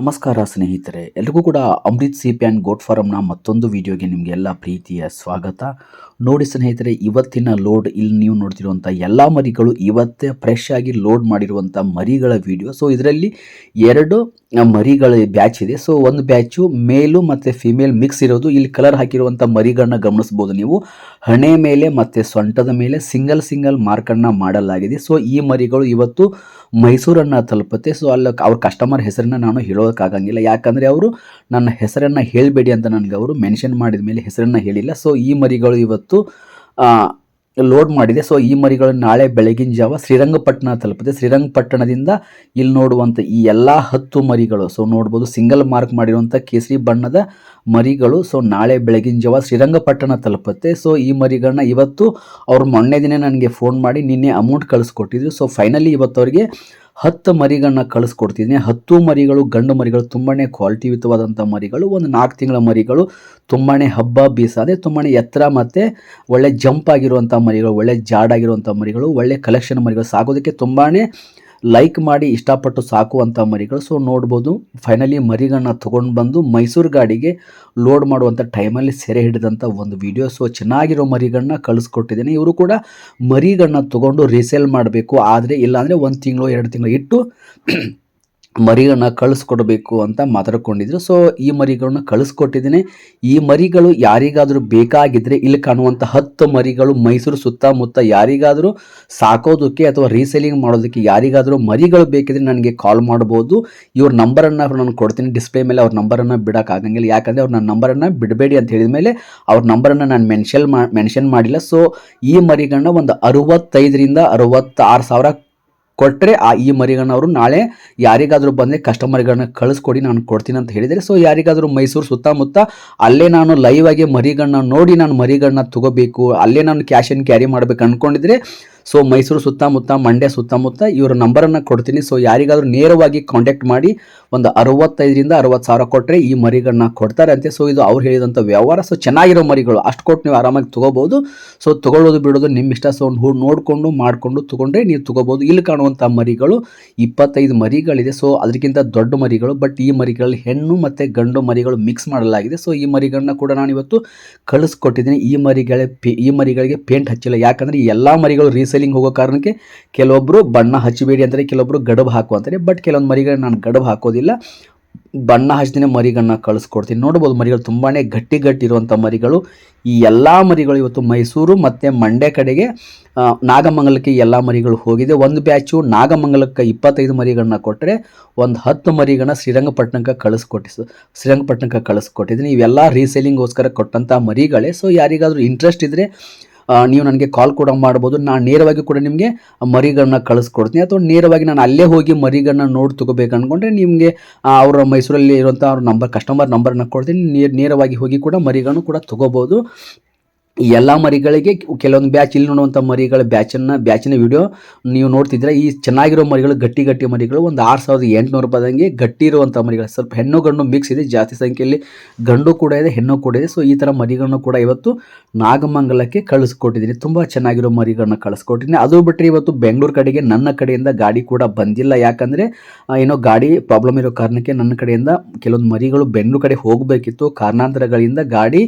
ನಮಸ್ಕಾರ ಸ್ನೇಹಿತರೆ, ಎಲ್ರಿಗೂ ಕೂಡ Amrut C P and goat ಫಾರಮ್ನ ಮತ್ತೊಂದು ವಿಡಿಯೋಗೆ ನಿಮಗೆಲ್ಲ ಪ್ರೀತಿಯ ಸ್ವಾಗತ. ನೋಡಿ ಸ್ನೇಹಿತರೆ, ಇವತ್ತಿನ ಲೋಡ್ ಇಲ್ಲಿ ನೀವು ನೋಡ್ತಿರುವಂಥ ಎಲ್ಲ ಮರಿಗಳು ಇವತ್ತೇ ಫ್ರೆಶ್ ಆಗಿ ಲೋಡ್ ಮಾಡಿರುವಂಥ ಮರಿಗಳ ವಿಡಿಯೋ. ಸೊ ಇದರಲ್ಲಿ ಎರಡು ಮರಿಗಳ ಬ್ಯಾಚ್ ಇದೆ. ಸೊ ಒಂದು ಬ್ಯಾಚು ಮೇಲು ಮತ್ತು ಫಿಮೇಲ್ ಮಿಕ್ಸ್ ಇರೋದು. ಇಲ್ಲಿ ಕಲರ್ ಹಾಕಿರುವಂಥ ಮರಿಗಳನ್ನ ಗಮನಿಸ್ಬೋದು ನೀವು. ಹಣೆ ಮೇಲೆ ಮತ್ತು ಸೊಂಟದ ಮೇಲೆ ಸಿಂಗಲ್ ಸಿಂಗಲ್ ಮಾರ್ಕನ್ನು ಮಾಡಲಾಗಿದೆ. ಸೊ ಈ ಮರಿಗಳು ಇವತ್ತು ಮೈಸೂರನ್ನು ತಲುಪುತ್ತೆ. ಸೊ ಅಲ್ಲಿ, ಅವ್ರ ಕಸ್ಟಮರ್ ಹೆಸರನ್ನ ನಾನು ಹೇಳೋಕ್ಕಾಗಂಗಿಲ್ಲ. ಯಾಕಂದರೆ ಅವರು ನನ್ನ ಹೆಸರನ್ನು ಹೇಳಬೇಡಿ ಅಂತ ನನಗೆ ಅವರು ಮೆನ್ಷನ್ ಮಾಡಿದ ಮೇಲೆ ಹೆಸರನ್ನು ಹೇಳಿಲ್ಲ. ಸೊ ಈ ಮರಿಗಳು ಇವತ್ತು ಲೋಡ್ ಮಾಡಿದೆ. ಸೊ ಈ ಮರಿಗಳು ನಾಳೆ ಬೆಳಗಿನ ಜಾವ ಶ್ರೀರಂಗಪಟ್ಟಣ ತಲುಪುತ್ತೆ. ಶ್ರೀರಂಗಪಟ್ಟಣದಿಂದ ಇಲ್ಲಿ ನೋಡುವಂಥ ಈ ಎಲ್ಲ ಹತ್ತು ಮರಿಗಳು ಸೊ ನೋಡ್ಬೋದು ಸಿಂಗಲ್ ಮಾರ್ಕ್ ಮಾಡಿರುವಂಥ ಕೇಸರಿ ಬಣ್ಣದ ಮರಿಗಳು ಸೊ ನಾಳೆ ಬೆಳಗಿನ ಜಾವ ಶ್ರೀರಂಗಪಟ್ಟಣ ತಲುಪುತ್ತೆ. ಸೊ ಈ ಮರಿಗಳನ್ನ ಇವತ್ತು ಅವ್ರು ಮೊನ್ನೆ ದಿನ ನನಗೆ ಫೋನ್ ಮಾಡಿ ನಿನ್ನೆ ಅಮೌಂಟ್ ಕಳಿಸ್ಕೊಟ್ಟಿದ್ರು. ಸೊ ಫೈನಲಿ ಇವತ್ತು ಅವರಿಗೆ ಹತ್ತು ಮರಿಗಳನ್ನ ಕಳಿಸ್ಕೊಡ್ತಿದ್ದೀನಿ. ಹತ್ತು ಮರಿಗಳು, ಗಂಡು ಮರಿಗಳು ತುಂಬಾ ಕ್ವಾಲಿಟಿಯುತವಾದಂಥ ಮರಿಗಳು, ಒಂದು ನಾಲ್ಕು ತಿಂಗಳ ಮರಿಗಳು ತುಂಬಾ ಹಬ್ಬ ಬೀಸಾದೆ ತುಂಬಾ ಎತ್ತರ ಮತ್ತು ಒಳ್ಳೆ ಜಂಪ್ ಆಗಿರುವಂಥ ಮರಿಗಳು, ಒಳ್ಳೆ ಜಾಡಾಗಿರುವಂಥ ಮರಿಗಳು, ಒಳ್ಳೆ ಕಲೆಕ್ಷನ್ ಮರಿಗಳು ಸಾಗೋದಕ್ಕೆ ತುಂಬಾ ಲೈಕ್ ಮಾಡಿ ಇಷ್ಟಪಟ್ಟು ಸಾಕುವಂಥ ಮರಿಗಳು. ಸೊ ನೋಡ್ಬೋದು ಫೈನಲಿ ಮರಿಗಳನ್ನ ತೊಗೊಂಡು ಬಂದು ಮೈಸೂರು ಗಾಡಿಗೆ ಲೋಡ್ ಮಾಡುವಂಥ ಟೈಮಲ್ಲಿ ಸೆರೆ ಹಿಡಿದಂಥ ಒಂದು ವಿಡಿಯೋ ಸೊ ಚೆನ್ನಾಗಿರೋ ಮರಿಗಳನ್ನ ಕಳಿಸ್ಕೊಟ್ಟಿದ್ದೀನಿ. ಇವರು ಕೂಡ ಮರಿಗಳನ್ನ ತೊಗೊಂಡು ರೀಸೇಲ್ ಮಾಡಬೇಕು. ಆದರೆ, ಇಲ್ಲಾಂದರೆ ಒಂದು ತಿಂಗಳು, ಎರಡು ತಿಂಗಳು ಇಟ್ಟು ಮರಿಗಳನ್ನ ಕಳಿಸ್ಕೊಡ್ಬೇಕು ಅಂತ ಮಾತಾಡ್ಕೊಂಡಿದ್ರು. ಸೊ ಈ ಮರಿಗಳನ್ನ ಕಳಿಸ್ಕೊಟ್ಟಿದ್ದೀನಿ. ಈ ಮರಿಗಳು ಯಾರಿಗಾದರೂ ಬೇಕಾಗಿದ್ದರೆ ಇಲ್ಲಿ ಕಾಣುವಂಥ ಹತ್ತು ಮರಿಗಳು ಮೈಸೂರು ಸುತ್ತಮುತ್ತ ಯಾರಿಗಾದರೂ ಸಾಕೋದಕ್ಕೆ ಅಥವಾ ರೀಸೇಲಿಂಗ್ ಮಾಡೋದಕ್ಕೆ ಯಾರಿಗಾದರೂ ಮರಿಗಳು ಬೇಕಿದ್ರೆ ನನಗೆ ಕಾಲ್ ಮಾಡ್ಬೋದು. ಇವ್ರ ನಂಬರನ್ನು ನಾನು ಕೊಡ್ತೀನಿ. ಡಿಸ್ಪ್ಲೇ ಮೇಲೆ ಅವ್ರ ನಂಬರನ್ನು ಬಿಡೋಕ್ಕಾಗಂಗಿಲ್ಲ ಯಾಕಂದರೆ ಅವ್ರು ನನ್ನ ನಂಬರನ್ನು ಬಿಡಬೇಡಿ ಅಂತ ಹೇಳಿದ ಮೇಲೆ ಅವ್ರ ನಂಬರನ್ನು ನಾನು ಮೆನ್ಷನ್ ಮಾ ಮೆನ್ಷನ್ ಮಾಡಿಲ್ಲ. ಸೊ ಈ ಮರಿಗಳನ್ನ ಒಂದು ಅರುವತ್ತೈದರಿಂದ ಅರುವತ್ತಾರು ಸಾವಿರ ಕೊಟ್ಟರೆ ಆ ಈ ಮರಿಗಳನ್ನ ಅವರು ನಾಳೆ ಯಾರಿಗಾದರೂ ಬಂದರೆ ಕಸ್ಟಮರ್ಗಳನ್ನ ಕಳಿಸ್ಕೊಡಿ, ನಾನು ಕೊಡ್ತೀನಿ ಅಂತ ಹೇಳಿದರೆ. ಸೊ ಯಾರಿಗಾದರೂ ಮೈಸೂರು ಸುತ್ತಮುತ್ತ ಅಲ್ಲೇ ನಾನು ಲೈವ್ ಆಗಿ ಮರಿಗಳನ್ನ ನೋಡಿ ನಾನು ಮರಿಗಳನ್ನ ತಗೋಬೇಕು, ಅಲ್ಲೇ ನಾನು ಕ್ಯಾಶ್ ಆ್ಯಂಡ್ ಕ್ಯಾರಿ ಮಾಡ್ಬೇಕು ಅಂದ್ಕೊಂಡಿದ್ರೆ ಸೊ ಮೈಸೂರು ಸುತ್ತಮುತ್ತ ಮಂಡ್ಯ ಸುತ್ತಮುತ್ತ ಇವರ ನಂಬರನ್ನು ಕೊಡ್ತೀನಿ. ಸೊ ಯಾರಿಗಾದರೂ ನೇರವಾಗಿ ಕಾಂಟ್ಯಾಕ್ಟ್ ಮಾಡಿ ಒಂದು ಅರವತ್ತೈದರಿಂದ ಅರವತ್ತು ಸಾವಿರ ಕೊಟ್ಟರೆ ಈ ಮರಿಗಳನ್ನ ಕೊಡ್ತಾರೆ ಅಂತೆ. ಸೊ ಇದು ಅವ್ರು ಹೇಳಿದಂಥ ವ್ಯವಹಾರ. ಸೊ ಚೆನ್ನಾಗಿರೋ ಮರಿಗಳು, ಅಷ್ಟು ಕೊಟ್ಟು ನೀವು ಆರಾಮಾಗಿ ತೊಗೋಬೋದು. ಸೊ ತೊಗೊಳ್ಳೋದು ಬಿಡೋದು ನಿಮ್ಮ ಇಷ್ಟ. ಸೊ ಹೂ ನೋಡಿಕೊಂಡು, ಮಾಡಿಕೊಂಡು ತೊಗೊಂಡ್ರೆ ನೀವು ತೊಗೋಬೋದು. ಇಲ್ಲಿ ಕಾಣುವಂಥ ಮರಿಗಳು ಇಪ್ಪತ್ತೈದು ಮರಿಗಳಿದೆ. ಸೊ ಅದಕ್ಕಿಂತ ದೊಡ್ಡ ಮರಿಗಳು ಬಟ್ ಈ ಮರಿಗಳಲ್ಲಿ ಹೆಣ್ಣು ಮತ್ತು ಗಂಡು ಮರಿಗಳು ಮಿಕ್ಸ್ ಮಾಡಲಾಗಿದೆ. ಸೊ ಈ ಮರಿಗಳನ್ನ ಕೂಡ ನಾನು ಇವತ್ತು ಕಳಿಸ್ಕೊಟ್ಟಿದ್ದೀನಿ. ಈ ಮರಿಗಳ, ಈ ಮರಿಗಳಿಗೆ ಪೇಂಟ್ ಹಚ್ಚಿಲ್ಲ. ಯಾಕಂದರೆ ಎಲ್ಲ ಮರಿಗಳು ರೀಸೇಲಿಂಗ್ ಹೋಗೋ ಕಾರಣಕ್ಕೆ ಕೆಲವೊಬ್ಬರು ಬಣ್ಣ ಹಚ್ಚಬೇಡಿ ಅಂತಾರೆ ಕೆಲವೊಬ್ಬರು ಗಡಬ್ ಹಾಕು ಅಂತಾರೆ. ಬಟ್ ಕೆಲವೊಂದು ಮರಿಗಳನ್ನ ನಾನು ಗಡಬ್ ಹಾಕೋದಿಲ್ಲ. ಬಣ್ಣ ಹಚ್ಚಿನೇ ಮರಿಗಳನ್ನ ಕಳಿಸ್ಕೊಡ್ತೀನಿ. ನೋಡ್ಬೋದು ಮರಿಗಳು ತುಂಬಾ ಗಟ್ಟಿ ಗಟ್ಟಿ ಇರುವಂಥ ಮರಿಗಳು. ಈ ಎಲ್ಲ ಮರಿಗಳು ಇವತ್ತು ಮೈಸೂರು ಮತ್ತು ಮಂಡ್ಯ ಕಡೆಗೆ ನಾಗಮಂಗಲಕ್ಕೆ ಎಲ್ಲ ಮರಿಗಳು ಹೋಗಿದೆ. ಒಂದು ಬ್ಯಾಚು ನಾಗಮಂಗಲಕ್ಕೆ ಇಪ್ಪತ್ತೈದು ಮರಿಗಳನ್ನ ಕೊಟ್ಟರೆ ಒಂದು ಹತ್ತು ಮರಿಗಳನ್ನ ಶ್ರೀರಂಗಪಟ್ಟಣಕ್ಕೆ ಕಳಿಸ್ಕೊಟ್ಟಿಸು, ಶ್ರೀರಂಗಪಟ್ಟಣಕ್ಕೆ ಕಳಿಸ್ಕೊಟ್ಟಿದ್ದೀನಿ. ಇವೆಲ್ಲ ರೀಸೇಲಿಂಗ್ಗೋಸ್ಕರ ಕೊಟ್ಟಂಥ ಮರಿಗಳೇ. ಸೊ ಯಾರಿಗಾದರೂ ಇಂಟ್ರೆಸ್ಟ್ ಇದ್ದರೆ ನೀವು ನನಗೆ ಕಾಲ್ ಕೂಡ ಮಾಡ್ಬೋದು. ನಾನು ನೇರವಾಗಿ ಕೂಡ ನಿಮಗೆ ಮರಿಗಳನ್ನ ಕಳಿಸ್ಕೊಡ್ತೀನಿ. ಅಥವಾ ನೇರವಾಗಿ ನಾನು ಅಲ್ಲೇ ಹೋಗಿ ಮರಿಗಳನ್ನ ನೋಡಿ ತಗೋಬೇಕು ಅಂದ್ಕೊಂಡ್ರೆ ನಿಮಗೆ ಅವರ ಮೈಸೂರಲ್ಲಿ ಇರುವಂಥ ಅವ್ರ ನಂಬರ್ ಕಸ್ಟಮರ್ ನಂಬರ್ನ ಕೊಡ್ತೀನಿ. ನೇರ ನೇರವಾಗಿ ಹೋಗಿ ಕೂಡ ಮರಿಗಳನ್ನು ಕೂಡ ತಗೋಬೋದು. ಈ ಎಲ್ಲ ಮರಿಗಳಿಗೆ ಕೆಲವೊಂದು ಬ್ಯಾಚ್ ಇಲ್ಲಿ ನೋಡುವಂಥ ಮರಿಗಳ ಬ್ಯಾಚನ್ನು ಬ್ಯಾಚಿನ ವಿಡಿಯೋ ನೀವು ನೋಡ್ತಿದ್ರೆ ಈ ಚೆನ್ನಾಗಿರೋ ಮರಿಗಳು, ಗಟ್ಟಿ ಗಟ್ಟಿ ಮರಿಗಳು ಒಂದು ಆರು ಸಾವಿರದ ಎಂಟುನೂರು ರೂಪಾಯಿದಂಗೆ ಗಟ್ಟಿ ಇರುವಂಥ ಮರಿಗಳು. ಸ್ವಲ್ಪ ಹೆಣ್ಣು ಗಂಡು ಮಿಕ್ಸ್ ಇದೆ, ಜಾಸ್ತಿ ಸಂಖ್ಯೆಯಲ್ಲಿ ಗಂಡು ಕೂಡ ಇದೆ, ಹೆಣ್ಣು ಕೂಡ ಇದೆ. ಸೊ ಈ ಥರ ಮರಿಗಳನ್ನು ಕೂಡ ಇವತ್ತು ನಾಗಮಂಗಲಕ್ಕೆ ಕಳಿಸ್ಕೊಟ್ಟಿದ್ದೀನಿ. ತುಂಬ ಚೆನ್ನಾಗಿರೋ ಮರಿಗಳನ್ನ ಕಳಿಸ್ಕೊಟ್ಟಿದ್ದೀನಿ. ಅದು ಬಿಟ್ಟರೆ ಇವತ್ತು ಬೆಂಗಳೂರು ಕಡೆಗೆ ನನ್ನ ಕಡೆಯಿಂದ ಗಾಡಿ ಕೂಡ ಬಂದಿಲ್ಲ. ಯಾಕಂದರೆ ಏನೋ ಗಾಡಿ ಪ್ರಾಬ್ಲಮ್ ಇರೋ ಕಾರಣಕ್ಕೆ ನನ್ನ ಕಡೆಯಿಂದ ಕೆಲವೊಂದು ಮರಿಗಳು ಬೆಂಗಳೂರು ಕಡೆ ಹೋಗಬೇಕಿತ್ತು. ಕಾರಣಾಂತರಗಳಿಂದ ಗಾಡಿ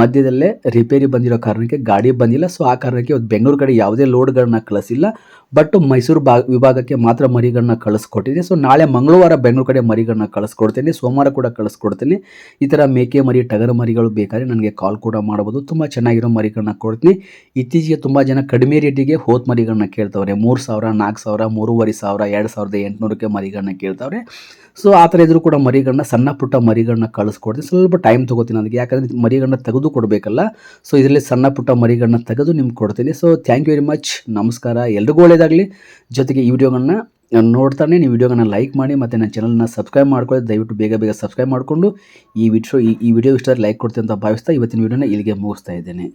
ಮಧ್ಯದಲ್ಲೇ ರಿಪೇರಿ ಬಂದಿರೋ ಕಾರಣಕ್ಕೆ ಗಾಡಿ ಬಂದಿಲ್ಲ. ಸೊ ಆ ಕಾರಣಕ್ಕೆ ಇವತ್ತು ಬೆಂಗಳೂರು ಕಡೆ ಯಾವುದೇ ಲೋಡ್ಗಳನ್ನ ಕಳಿಸಿಲ್ಲ. ಬಟ್ ಮೈಸೂರು ಬಾ ವಿಭಾಗಕ್ಕೆ ಮಾತ್ರ ಮರಿಗಳನ್ನ ಕಳಿಸ್ಕೊಟ್ಟಿದ್ದೀನಿ. ಸೊ ನಾಳೆ ಮಂಗಳವಾರ ಬೆಂಗಳೂರು ಕಡೆ ಮರಿಗಳನ್ನ ಕಳಿಸ್ಕೊಡ್ತೀನಿ. ಸೋಮವಾರ ಕೂಡ ಕಳಿಸ್ಕೊಡ್ತೀನಿ. ಈ ಥರ ಮೇಕೆ ಮರಿ, ಟಗರ ಮರಿಗಳು ಬೇಕಾದ್ರೆ ನನಗೆ ಕಾಲ್ ಕೂಡ ಮಾಡ್ಬೋದು. ತುಂಬ ಚೆನ್ನಾಗಿರೋ ಮರಿಗಳನ್ನ ಕೊಡ್ತೀನಿ. ಇತ್ತೀಚೆಗೆ ತುಂಬ ಜನ ಕಡಿಮೆ ರೇಟಿಗೆ ಹೋತ್ ಮರಿಗಳನ್ನ ಕೇಳ್ತವ್ರೆ. ಮೂರು ಸಾವಿರ, ನಾಲ್ಕು ಸಾವಿರ, ಮೂರುವರೆ ಸಾವಿರ, ಎರಡು ಸಾವಿರದ ಎಂಟುನೂರಕ್ಕೆ ಮರಿಗಳನ್ನ ಕೇಳ್ತವ್ರೆ. ಸೊ ಆ ಥರ ಇದ್ರೂ ಕೂಡ ಮರಿಗಳನ್ನ, ಸಣ್ಣ ಪುಟ್ಟ ಮರಿಗಳನ್ನ ಕಳಿಸ್ಕೊಡ್ತೀನಿ. ಸ್ವಲ್ಪ ಟೈಮ್ ತೊಗೋತೀನಿ ಅದಕ್ಕೆ. ಯಾಕಂದರೆ ಮರಿಗಳನ್ನ ತೆಗೆದು ಕೊಡಬೇಕಲ್ಲ. ಸೊ ಇದರಲ್ಲಿ ಸಣ್ಣ ಪುಟ್ಟ ಮರಿಗಳನ್ನ ತೆಗೆದು ನಿಮ್ಗೆ ಕೊಡ್ತೀನಿ. So thank you very much ನಮಸ್ಕಾರ. ಎಲ್ರಿಗೂ ಒಳ್ಳೆಯದಾಗಲಿ ಜೊತೆಗೆ ಈ ವಿಡಿಯೋಗಳನ್ನ ನೋಡ್ತಾನೆ, ನೀವು ವಿಡಿಯೋಗಳನ್ನ ಲೈಕ್ ಮಾಡಿ ಮತ್ತು ನನ್ನ ಚಾನಲ್ನ ಸಬ್ಸ್ಕ್ರೈಬ್ ಮಾಡ್ಕೊಳ್ಳಿ. ದಯವಿಟ್ಟು ಬೇಗ ಬೇಗ ಸಬ್ಸ್ಕ್ರೈಬ್ ಮಾಡಿಕೊಂಡು ಈ ವಿಡಿಯೋ ಈ ವಿಡಿಯೋ ಇಷ್ಟ ಲೈಕ್ ಕೊಡ್ತೀನಿ ಅಂತ ಭಾವಿಸ್ತಾ ಇವತ್ತಿನ ವಿಡಿಯೋನ ಇಲ್ಲಿಗೆ ಮುಗಿಸ್ತಾ ಇದ್ದೇನೆ.